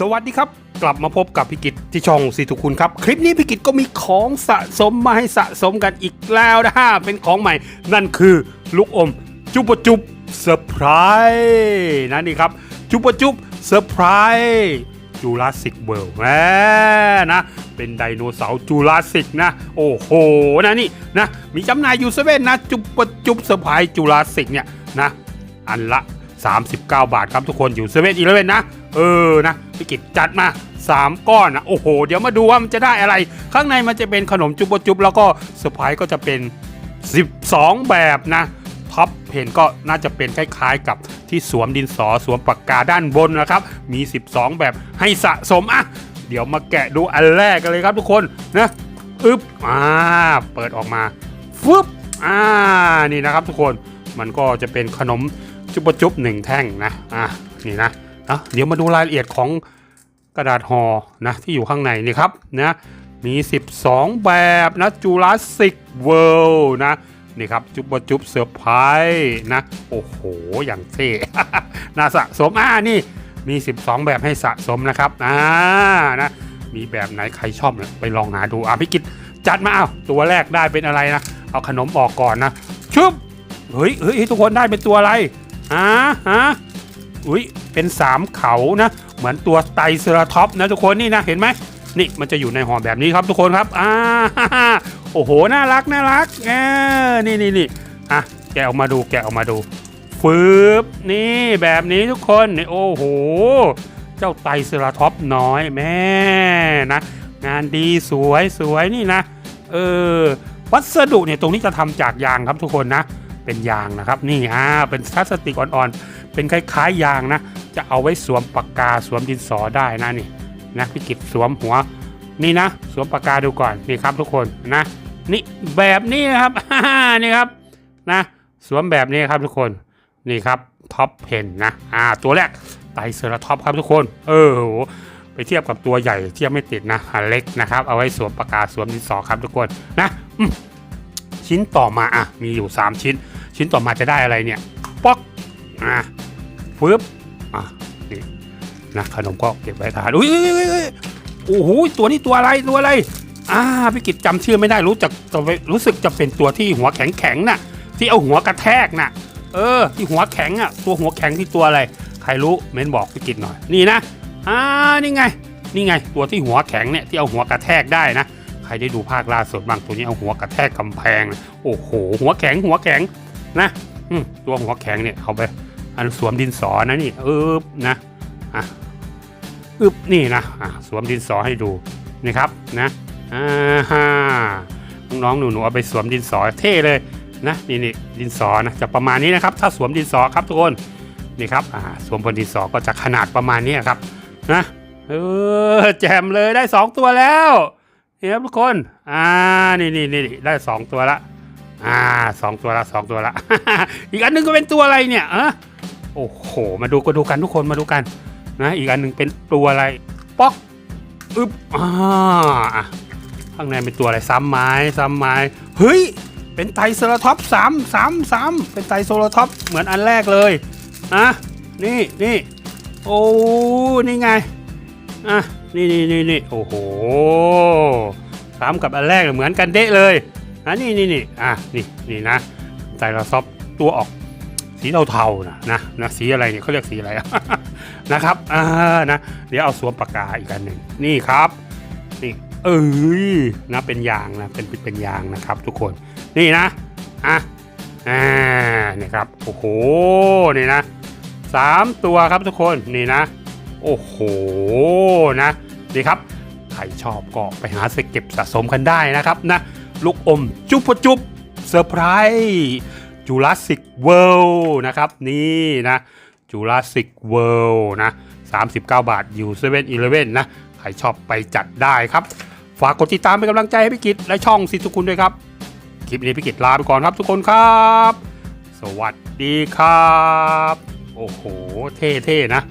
สวัสดีครับ กลับมาพบกับพิกิจที่ช่องสีทุกคุณครับ คลิปนี้พิกิจก็มีของสะสมมาให้สะสมกันอีกแล้วนะฮะเป็นของใหม่ นั่นคือลูกอม จุบจุบเซอร์ไพรส์นะนี่ครับ จุบจุบเซอร์ไพรส์จูราสสิกเวิลด์แหมนะ เป็นไดโนเสาร์จูราสสิกนะ โอ้โหนะนี่นะ มีจำหน่ายอยู่เซเว่นนะ จุบจุบเซอร์ไพรส์จูราสสิกเนี่ยนะ อันละ 39 บาทครับทุกคนอยู่เซเว่นอีเลเว่นนะ เออนะ พี่กิจจัดมา 3 ก้อนนะโอ้โห เดี๋ยวมาดูว่ามันจะได้อะไร ข้างในมันจะเป็นขนมจุบจุบแล้วก็เซอร์ไพรส์ก็จะเป็น 12 แบบนะท็อปเพนก็น่าจะเป็นคล้ายๆกับที่สวมดินสอสวมปากกาด้านบนนะครับ มี 12 แบบให้สะสมอะเดี๋ยวมาแกะดูอันแรกกันเลยครับทุกคนนะอึ๊บอ่าเปิดออกมาฟึบอ่านี่นะครับทุกคนมันก็จะเป็นขนมจุบจุบหนึ่งแท่งนะอะนี่นะอะเดี๋ยวมาดูรายละเอียดของ กระดาษห่อนะที่อยู่ข้างในนี่ครับนะมี 12 แบบนะจูราสสิกเวิลด์นะนี่ครับจุบะจุบเซอร์ไพรส์นะโอ้โห อย่างเท่น่าสะสมอ่านี่มี 12 แบบให้สะสมนะครับอ่านะมีแบบไหนใครชอบเลยไปลองหาดูอะพี่กิตจัดมาเอาตัวแรกได้เป็นอะไรนะ เอาขนมออกก่อนนะชึบเฮ้ยเฮ้ยทุกคนได้เป็นตัวอะไรฮะฮะ อุ้ยเป็นสามเขานะ เหมือนตัวไตเซราท็อปนะทุกคนนี่นะเห็นไหมนี่มันจะอยู่ในห่อแบบนี้ครับทุกคนครับอ่าโอ้โหน่ารักน่ารักเออนี่นี่นี่อะแกออกมาดูแกออกมาดูฟืบนี่แบบนี้ทุกคนนี่โอ้โหเจ้าไตเซราท็อปน้อยแม่นะงานดีสวยสวยนี่นะเออวัสดุเนี่ยตรงนี้จะทำจากยางครับทุกคนนะ เป็นยางนะครับ นี่อ่าเป็นพลาสติกอ่อนๆ เป็นคล้ายๆยางนะ จะเอาไว้สวมปากกาสวมดินสอได้นะนี่นะพี่กิจสวมหัว นี่นะ สวมปากกาดูก่อนนี่ครับทุกคนนะนี่แบบนี้นะครับนี่ครับนะสวมแบบนี้ครับทุกคนนี่ครับท็อปเพนนะอ่าตัวแรกไตเซราท็อปครับทุกคน เออโหไปเทียบกับตัวใหญ่เทียบไม่ติดนะอันเล็กนะครับ เอาไว้สวมปากกาสวมดินสอครับทุกคนนะชิ้นต่อมาอะมีอยู่ 3 ชิ้น ชิ้นต่อมาจะได้อะไรเนี่ย ป๊อกอะฟึบอะนี่นะขนมก็เก็บไว้ทานอุ้ยโอ้โหตัวนี้ตัวอะไรตัวอะไรอ่าพี่กิจจำชื่อไม่ได้รู้จักจะรู้สึกจะเป็นตัวที่หัวแข็งแข็งน่ะ ที่เอาหัวกระแทกน่ะ เออ ที่หัวแข็งอะ ตัวหัวแข็งที่ตัวอะไร ใครรู้เม้นบอกพี่กิจหน่อยนี่นะอ่านี่ไง นี่ไง ตัวที่หัวแข็งเนี่ยที่เอาหัวกระแทกได้นะใครได้ดูภาคล่าสุดบางตัวนี้เอาหัวกระแทกกำแพง โอ้โห หัวแข็งหัวแข็ง นะตัวหัวแข็งเนี่ยเอาไปอันสวมดินสอนะนี่อึบนะอะอึบนี่นะอะสวมดินสอให้ดูนี่ครับนะอ่าฮะน้องๆหนูๆเอาไปสวมดินสอเท่เลยนะนี่นี่ดินสอนะจะประมาณนี้นะครับ ถ้าสวมดินสอครับทุกคนนี่ครับอ่าสวมบนดินสอก็จะขนาดประมาณนี้ครับนะเออแจมเลยได้สองตัวแล้วนี่ครับทุกคนอ่านี่นี่นี่ได้สองตัวละ อ่าสองตัวละสองตัวละ อีกอันหนึงก็เป็นตัวอะไรเนี่ยอะโอ้โห มาดูก็ดูกันทุกคนมาดูกันนะอีกอันหนึงเป็นตัวอะไรป๊อกอึบอ่าข้างในเป็นตัวอะไรซ้ำไม้ซ้ำไม้เฮ้ยเป็นไตรเซราท็อปสามสามสามเป็นไตโซลท็อปเหมือนอันแรกเลยอะนี่นี่โอ้นี่ไงอะนี่นี่นี่นี่โอ้โหซ้ำกับอันแรกเหมือนกันเดะเลย อะนี่นี่นี่อะนี่นี่นะไตรลาซอฟตัวออกสีเทาๆนะนะนะสีอะไรเนี่ยเขาเรียกสีอะไรนะครับอ่านะเดี๋ยวเอาสวมปากกาอีกอันหนึ่งนี่ครับนี่เอ้ยนะเป็นยางนะเป็นเป็นยางนะครับ ทุกคนนี่นะอะอ่านี่ครับโอ้โหนี่นะสามตัวครับทุกคนนี่นะ โอ้โหนะนี่ครับใครชอบก็ไปหาเก็บสะสมกันได้นะครับนะ ลูกอมจุ๊บจุบเซอร์ไพรส์จูราสสิกเวิลด์นะครับ นี่นะจูราสสิกเวิลด์นะ 39 บาทอยู่เซเว่นอีเลเว่นนะ ใครชอบไปจัดได้ครับ ฝากกดติดตามเป็นกำลังใจให้พี่กิจและช่องสิทุกคุณด้วยครับ คลิปนี้พี่กิจลาไปก่อนครับทุกคนครับ สวัสดีครับ โอ้โห เท่ๆนะ